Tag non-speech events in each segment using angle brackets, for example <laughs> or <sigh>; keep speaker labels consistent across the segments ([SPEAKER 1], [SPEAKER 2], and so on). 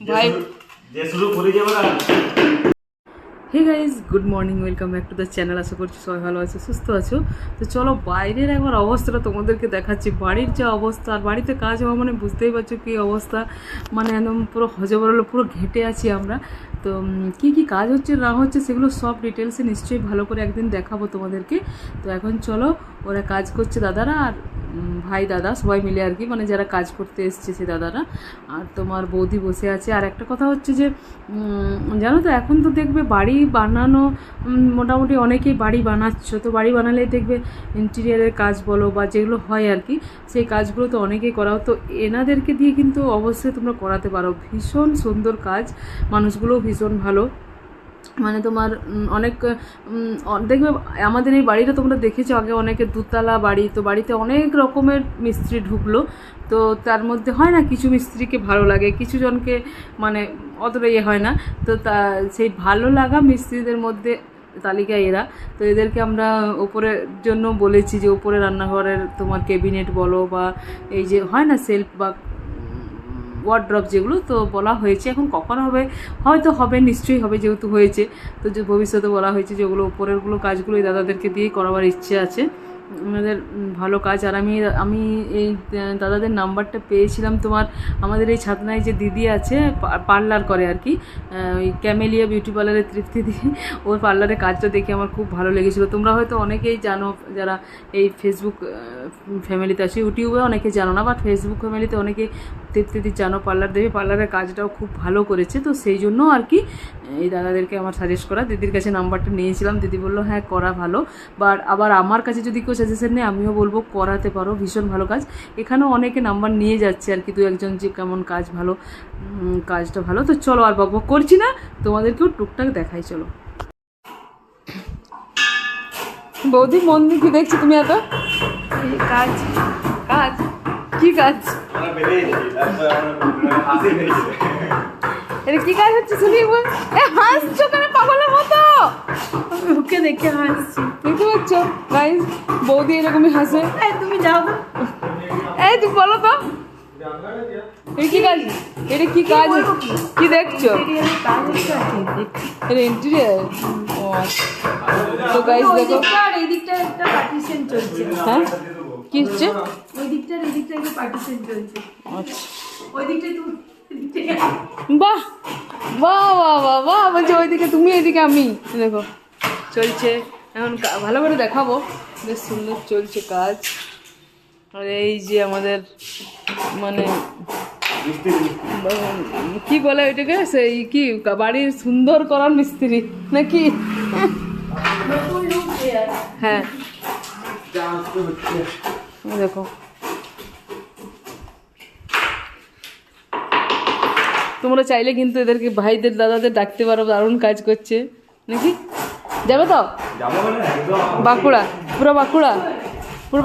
[SPEAKER 1] ভাই <laughs>
[SPEAKER 2] যে শুরু করে যাবে না
[SPEAKER 1] hey guys good morning welcome back to the channel আশা করছি সবাই ভালো আছো সুস্থ আছো। তো চলো বাইরের একবার অবস্থাটা তোমাদেরকে দেখাচ্ছি। বাড়ির যা অবস্থা আর বাড়িতে কাজ হওয়া মানে বুঝতেই পারছ কী অবস্থা। মানে একদম পুরো হজবরল পুরো ঘেটে আছি আমরা। তো কী কী কাজ হচ্ছে না হচ্ছে সেগুলো সব ডিটেলসে নিশ্চয়ই ভালো করে একদিন দেখাবো তোমাদেরকে। তো এখন চলো ওরা কাজ করছে দাদারা আর ভাই দাদা, সবাই মিলে আর কি মানে যারা কাজ করতে এসছে সে দাদারা, আর তোমার বৌদি বসে আছে। আর একটা কথা হচ্ছে যে জানো তো, এখন তো দেখবে বাড়ি বানানো মোটামুটি অনেকেই বাড়ি বানাচ্ছ, তো বাড়ি বানালেই দেখবে ইন্টেরিয়ারের কাজ বলো বা যেগুলো হয় আর কি, সেই কাজগুলো তো অনেকেই করাও। তো এনাদেরকে দিয়ে কিন্তু অবশ্যই তোমরা করাতে পারো। ভীষণ সুন্দর কাজ, মানুষগুলোও ভীষণ ভালো। মানে তোমার অনেক দেখবে আমাদের এই বাড়িটা তোমরা দেখেছ, আগে অনেকে দুতলা বাড়ি, তো বাড়িতে অনেক রকমের মিস্ত্রি ঢুকলো। তো তার মধ্যে হয় না, কিছু মিস্ত্রিকে ভালো লাগে, কিছু জনকে মানে অতটা ইয়ে হয় না। তো তা, সেই ভালো লাগা মিস্ত্রিদের মধ্যে তালিকা এরা। তো এদেরকে আমরা ওপরের জন্য বলেছি যে, ওপরে রান্নাঘরের তোমার ক্যাবিনেট বলো বা এই যে, হয় না সেলফ বা ওয়ার্ড্রপ যেগুলো, তো বলা হয়েছে এখন কখন হবে? হয়তো হবে, নিশ্চয়ই হবে যেহেতু হয়েছে। তো যে ভবিষ্যতে বলা হয়েছে যে ওগুলো উপরেরগুলো কাজগুলো দাদাদেরকে দিয়েই করাবার ইচ্ছে আছে। আমাদের ভালো কাজ। আর আমি আমি এই দাদাদের নাম্বারটা পেয়েছিলাম তোমার, আমাদের এই ছাতনায় যে দিদি আছে পার্লার করে আর কি ওই ক্যামেলিয়া বিউটি পার্লারের তৃপ্তি দিদি ওর পার্লারের কাজটা দেখে আমার খুব ভালো লেগেছিলো। তোমরা হয়তো অনেকেই জানো, যারা এই ফেসবুক ফ্যামিলিতে আছে, ইউটিউবে অনেকে জানো না, বাট ফেসবুক ফ্যামিলিতে অনেকে তৃপ্তিদি জানো পার্লার দেবে পার্লারের কাজটাও খুব ভালো করেছে, তো সেই জন্য আর কি, এই দাদাদেরকে আমার সাজেস্ট করা। দিদির কাছে নাম্বারটা নিয়েছিলাম, দিদি বলল হ্যাঁ করা ভালো। বাট আবার আমার কাছে যদি কেউ সাজেশন নেই আমিও বলব, করাতে পারো, ভীষণ ভালো কাজ। এখানেও অনেকে নাম্বার নিয়ে যাচ্ছে আর কি, দু একজন যে কেমন কাজ ভালো কাজটা ভালো। তো চলো আর বকবক করছি না, তোমাদেরকেও টুকটাক দেখাই, চলো। বৌদি, মন দেখছি তুমি এত? কাজ কাজ। কি কাজ? এটা কি কাজ হচ্ছে শুনি একবার এ হাসছো কেন পাগলের মতো?
[SPEAKER 3] ওকে দেখে হাসছি।
[SPEAKER 1] বুঝতে পারছ গাইজ বৌদি এরকমই হাসে।
[SPEAKER 3] এই তুমি যাও তো।
[SPEAKER 1] এই তুমি বলো তো। এটা কি কাজ? এটা কি কাজ? কি দেখছ?
[SPEAKER 3] হচ্ছে কি দেখছি।
[SPEAKER 1] এটা ইন্টেরিয়ার আচ্ছা। তো গাইজ
[SPEAKER 3] ওই
[SPEAKER 1] দেখো।
[SPEAKER 3] এই দিকটা একটা পার্টিশন চলছে।
[SPEAKER 1] হ্যাঁ? কি হচ্ছে?
[SPEAKER 3] ওই দিকটা এই দিকটা একটা পার্টিশন চলছে
[SPEAKER 1] আচ্ছা।
[SPEAKER 3] ওই দিকটায় তুমি
[SPEAKER 1] বাহ! বাহ বাহ বাহ বাহ বলছে ওইদিকে তুমি এইদিকে আমি। দেখো চলছে। এখন ভালো করে দেখাবো। বেশ সুন্দর চলছে কাজ। আর এই যে আমাদের মানে কি বলে ওইটাকে? সেই কি বাড়ির সুন্দর করার মিস্ত্রি নাকি? হ্যাঁ। দেখো। তোমরা চাইলে কিন্তু এদেরকে ভাইদের দাদাদের ডাকতে পারো দারুণ কাজ করছে। নাকি? যাবে তো?
[SPEAKER 2] মানে
[SPEAKER 1] বাঁকুড়া পুরো বাঁকুড়া। পুরো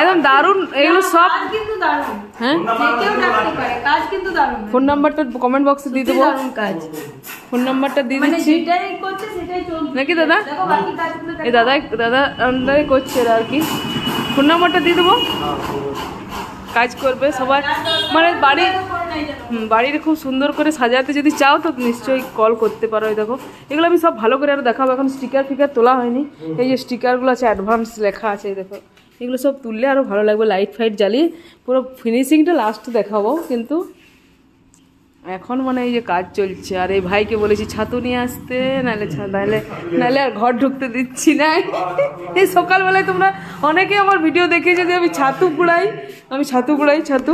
[SPEAKER 2] একদম
[SPEAKER 1] দারুণ। এগুলো সব হ্যাঁ? ফোন নাম্বারটা কমেন্ট বক্সে দিয়ে দেবো।
[SPEAKER 3] কাজ।
[SPEAKER 1] ফোন নাম্বারটা দিয়ে
[SPEAKER 3] মানে
[SPEAKER 1] দিচ্ছি। নাকি দাদা? এই দাদা দাদা করছে আর কি। ফোন নাম্বারটা দিয়ে দেবো? কাজ করবে সবার। মানে বাড়ি বাড়ির খুব সুন্দর করে সাজাতে যদি চাও তো নিশ্চয়ই কল করতে পারো এই দেখো। এগুলো আমি সব ভালো করে আরও দেখাবো। এখন স্টিকার ফিকার তোলা হয়নি। এই যে স্টিকারগুলো আছে অ্যাডভান্স লেখা আছে, এই দেখো। এগুলো সব তুললে আরও ভালো লাগবে লাইট ফাইট জ্বালিয়ে। পুরো ফিনিশিংটা লাস্ট দেখাবো কিন্তু। এখন মানে এই যে কাজ চলছে আর এই ভাইকে বলেছি ছাতু নিয়ে আসতে নাহলে নাহলে নাহলে আর ঘর ঢুকতে দিচ্ছি না। এই সকালবেলায় তোমরা অনেকে আমার ভিডিও দেখেছে যে আমি ছাতু কুড়াই আমি ছাতু কুড়াই ছাতু।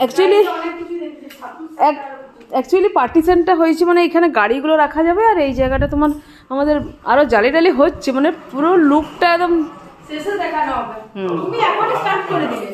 [SPEAKER 1] অ্যাকচুয়ালি অ্যাকচুয়ালি পার্টিশনটা হয়েছে মানে এখানে গাড়িগুলো রাখা যাবে আর এই জায়গাটা তোমার আমাদের আরও জালি টালি হচ্ছে মানে পুরো লুকটা একদম
[SPEAKER 3] শেষে দেখানো হবে। তুমি এখনই স্টার্ট করে দিবে